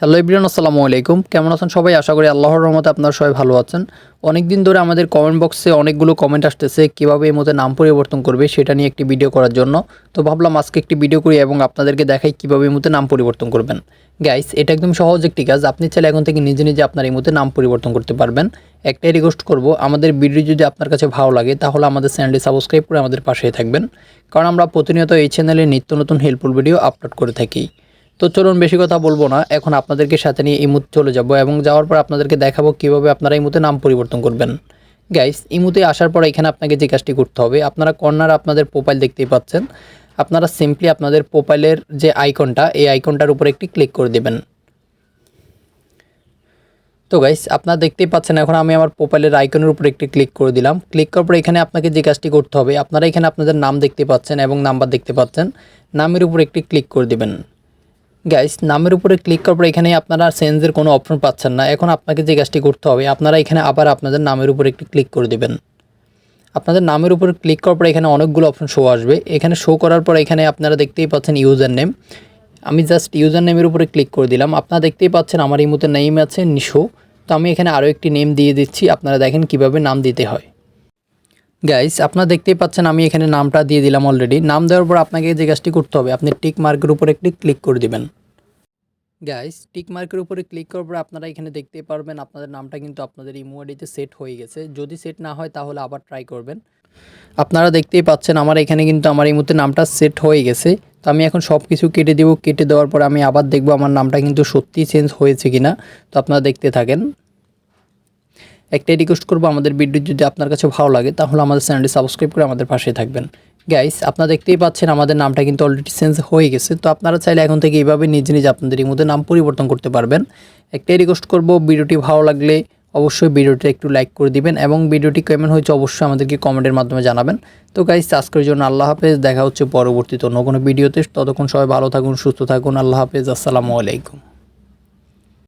Hello ইব্রিয়ান আসসালামু আলাইকুম। কেমন আছেন সবাই? আশা করি আল্লাহর রহমতে আপনারা সবাই ভালো আছেন। অনেক দিন ধরে আমাদের কমেন্ট বক্সে অনেকগুলো কমেন্ট আসতেছে, কীভাবে এই মধ্যে নাম পরিবর্তন করবে সেটা নিয়ে একটি ভিডিও করার জন্য। তো ভাবলাম আজকে একটি ভিডিও করি এবং আপনাদেরকে দেখাই কীভাবে এই মধ্যে নাম পরিবর্তন করবেন। গাইস এটা একদম সহজ একটি কাজ। আপনি চাইলে এখন থেকে নিজে নিজে আপনার এই মধ্যে নাম পরিবর্তন করতে পারবেন। একটাই রিকোয়েস্ট করব, আমাদের ভিডিও যদি আপনার কাছে ভালো লাগে, তাহলে আমাদের চ্যানেলটি সাবস্ক্রাইব করে আমাদের পাশেই থাকবেন। কারণ আমরা প্রতিনিয়ত এই চ্যানেলে নিত্য নতুন হেল্পফুল ভিডিও আপলোড করে থাকি। তো চলুন বেশি কথা বলব না। এখন আপনাদেরকে সাথে নিয়ে ইমুতে চলে যাব এবং যাওয়ার পর আপনাদেরকে দেখাবো কীভাবে আপনারা ইমুতে নাম পরিবর্তন করবেন। গাইস ইমুতে আসার পর এখানে আপনাকে যে কাজটি করতে হবে, আপনারা কর্নার আপনাদের প্রোফাইল দেখতেই পাচ্ছেন। আপনারা সিম্পলি আপনাদের প্রোফাইলের যে আইকনটা এই আইকনটার উপর একটি ক্লিক করে দেবেন। তো গাইস আপনারা দেখতেই পাচ্ছেন এখন আমি আমার প্রোফাইলের আইকনের উপর একটি ক্লিক করে দিলাম। ক্লিক করার পর এখানে আপনাকে যে কাজটি করতে হবে, আপনারা এখানে আপনাদের নাম দেখতে পাচ্ছেন এবং নাম্বার দেখতে পাচ্ছেন। নামের উপর একটি ক্লিক করে দিবেন। গাইস নামের উপরে ক্লিক করার পর এখানে আপনারা চেঞ্জের কোনো অপশন পাচ্ছেন না। এখন আপনাকে যে কাজটি করতে হবে, আপনারা এখানে আবার আপনাদের নামের উপর একটি ক্লিক করে দেবেন। আপনাদের নামের উপর ক্লিক করার পর এখানে অনেকগুলো অপশন শো আসবে। এখানে শো করার পর এখানে আপনারা দেখতেই পাচ্ছেন ইউজার নেম আমি জাস্ট ইউজার নেমের উপরে ক্লিক করে দিলাম। আপনারা দেখতেই পাচ্ছেন আমার এই মতো নেম আছে নিশো। তো আমি এখানে আরও একটি নেম দিয়ে দিচ্ছি। আপনারা দেখেন কীভাবে নাম দিতে হয়। গাইস আপনারা দেখতেই পাচ্ছেন আমি এখানে নামটা দিয়ে দিলাম অলরেডি নাম দেওয়ার পর আপনাকে যে কাজটি করতে হবে, আপনি টিক মার্কের উপরে একটি ক্লিক করে দিবেন। গাইস টিক মার্কের উপরে ক্লিক করার পর আপনারা এখানে দেখতে পারবেন আপনাদের নামটা কিন্তু আপনাদের ইমো আইডিতে সেট হয়ে গেছে। যদি সেট না হয় তাহলে আবার ট্রাই করবেন। আপনারা দেখতেই পাচ্ছেন আমার এখানে কিন্তু আমার এই মুহূর্তে নামটা সেট হয়ে গেছে। তো আমি এখন সব কিছু কেটে দেবো। কেটে দেওয়ার পর আমি আবার দেখব আমার নামটা কিন্তু সত্যিই চেঞ্জ হয়েছে কিনা। তো আপনারা দেখতে থাকেন। একটাই রিকোয়েস্ট করব, আমাদের ভিডিও যদি আপনার কাছে ভালো লাগে, তাহলে আমাদের চ্যানেলটি সাবস্ক্রাইব করে আমাদের পাশে থাকবেন। গাইস আপনারা দেখতেই পাচ্ছেন আমাদের নামটা কিন্তু অলরেডি চেঞ্জ হয়ে গেছে, তো আপনারা চাইলে এখন থেকে এইভাবে নিজে নিজে আপনাদের এই মধ্যে নাম পরিবর্তন করতে পারবেন। একটাই রিকোয়েস্ট করব ভিডিওটি ভালো লাগলে অবশ্যই ভিডিওটি একটু লাইক করে দিবেন এবং ভিডিওটি কেমন হয়েছে অবশ্যই আমাদেরকে কমেন্টের মাধ্যমে জানাবেন। তো গাইস আজকের জন্য আল্লাহ হাফেজ, দেখা হচ্ছে পরবর্তীতে অন্য কোনো ভিডিওতে ততক্ষণ সবাই ভালো থাকুন, সুস্থ থাকুন, আল্লাহ হাফেজ, আসসালামু আলাইকুম।